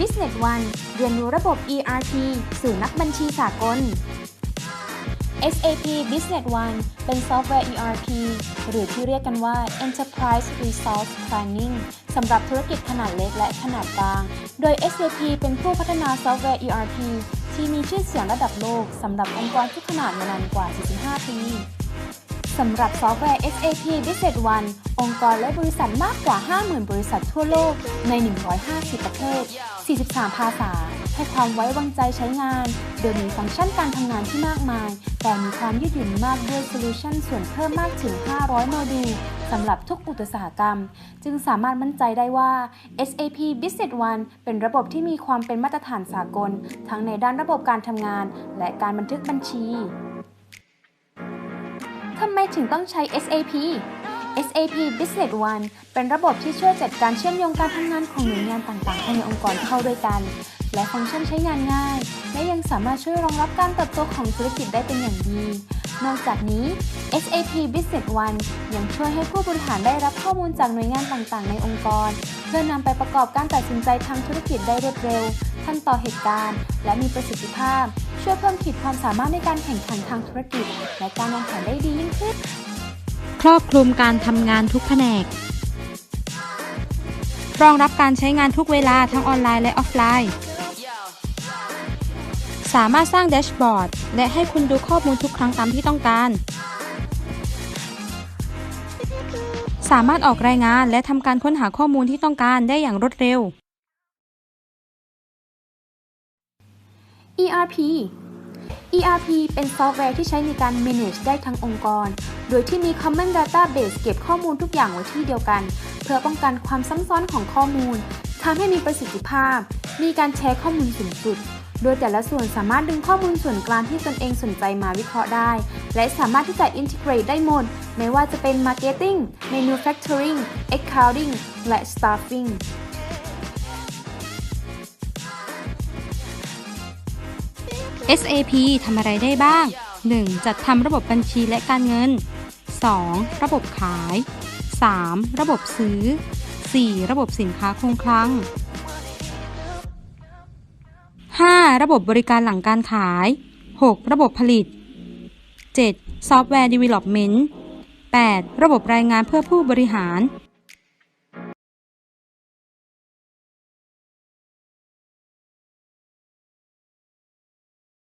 Business One เรียนรู้ระบบ ERP สู่นักบัญชีสากล SAP Business One เป็นซอฟต์แวร์ ERP หรือที่เรียกกันว่า Enterprise Resource Planning สำหรับธุรกิจขนาดเล็กและขนาดกลาง โดย SAP เป็นผู้พัฒนาซอฟต์แวร์ ERP ที่มีชื่อเสียงระดับโลกสำหรับองค์กรทุกขนาดมานานกว่า 45 ปี สำหรับซอฟต์แวร์ SAP Business One องค์กรและบริษัทมากกว่า 50,000 บริษัททั่วโลกใน 150 ประเทศ 43 ภาษา ให้ความไว้วางใจใช้งาน โดยมีฟังก์ชันการทำงานที่มากมาย แต่มีความยืดหยุ่นมากด้วยโซลูชันส่วนเพิ่มมากถึง 500 โมดูลสำหรับทุกอุตสาหกรรม จึงสามารถมั่นใจได้ว่า SAP Business One เป็นระบบที่มีความเป็นมาตรฐานสากล ทั้งในด้านระบบการทำงาน และการบันทึกบัญชี ทำไมถึงต้องใช้ SAP SAP Business One เป็นระบบที่ช่วยจัดการเชื่อมโยงการทำงานของหน่วยงานต่างๆภายในองค์กรเข้าด้วยกัน และฟังก์ชันใช้งานง่าย และยังสามารถช่วยรองรับการเติบโตของธุรกิจได้เป็นอย่างดี นอกจากนี้ SAP Business One ยังช่วยให้ผู้บริหารได้รับข้อมูลจากหน่วยงานต่างๆ ในองค์กร เพื่อนำไปประกอบการตัดสินใจทางธุรกิจได้รวดเร็ว ทันต่อเหตุการณ์ และมีประสิทธิภาพ ช่วยเพิ่มขีดความสามารถในการแข่งขันทางธุรกิจ และการวางแผนได้ดียิ่งขึ้น ครอบคลุมการทำงานทุกแผนก รองรับการใช้งานทุกเวลาทั้งออนไลน์และออฟไลน์ สามารถสร้างแดชบอร์ดและให้คุณดูข้อมูลทุกครั้งตามที่ต้องการ สามารถออกรายงานและทำการค้นหาข้อมูลที่ต้องการได้อย่างรวดเร็ว ERP ERP เป็นซอฟต์แวร์ที่ใช้ในการ manage ได้ทั้งองค์กร โดยที่มี Common Database เก็บข้อมูลทุกอย่างไว้ที่เดียวกัน เพื่อป้องกันความซ้ำซ้อนของข้อมูลทำให้มีประสิทธิภาพ มีการแชร์ข้อมูลสูงสุด โดยแต่ละส่วนสามารถดึงข้อมูลส่วนกลางที่ตนเองสนใจมาวิเคราะห์ได้ และสามารถที่จะ integrate ได้หมด ไม่ว่าจะเป็น marketing manufacturing accounting และ staffing SAP ทำอะไรได้บ้าง 1. จัดทำระบบบัญชีและการเงิน 2. ระบบขาย 3. ระบบซื้อ 4. ระบบสินค้าคงคลัง 5. ระบบบริการหลังการขาย 6. ระบบผลิต 7. ซอฟต์แวร์ Development 8. ระบบรายงานเพื่อผู้บริหาร